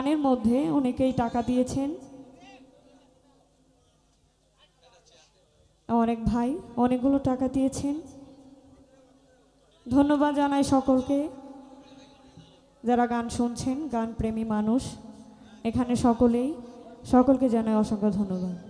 গানের মধ্যে অনেকেই টাকা দিয়েছেন। অনেক ভাই অনেকগুলো টাকা দিয়েছেন। ধন্যবাদ জানাই সকলকে যারা গান শুনছেন, গান প্রেমী মানুষ। এখানে সকলেই, সকলকে জানাই অসংখ্য ধন্যবাদ।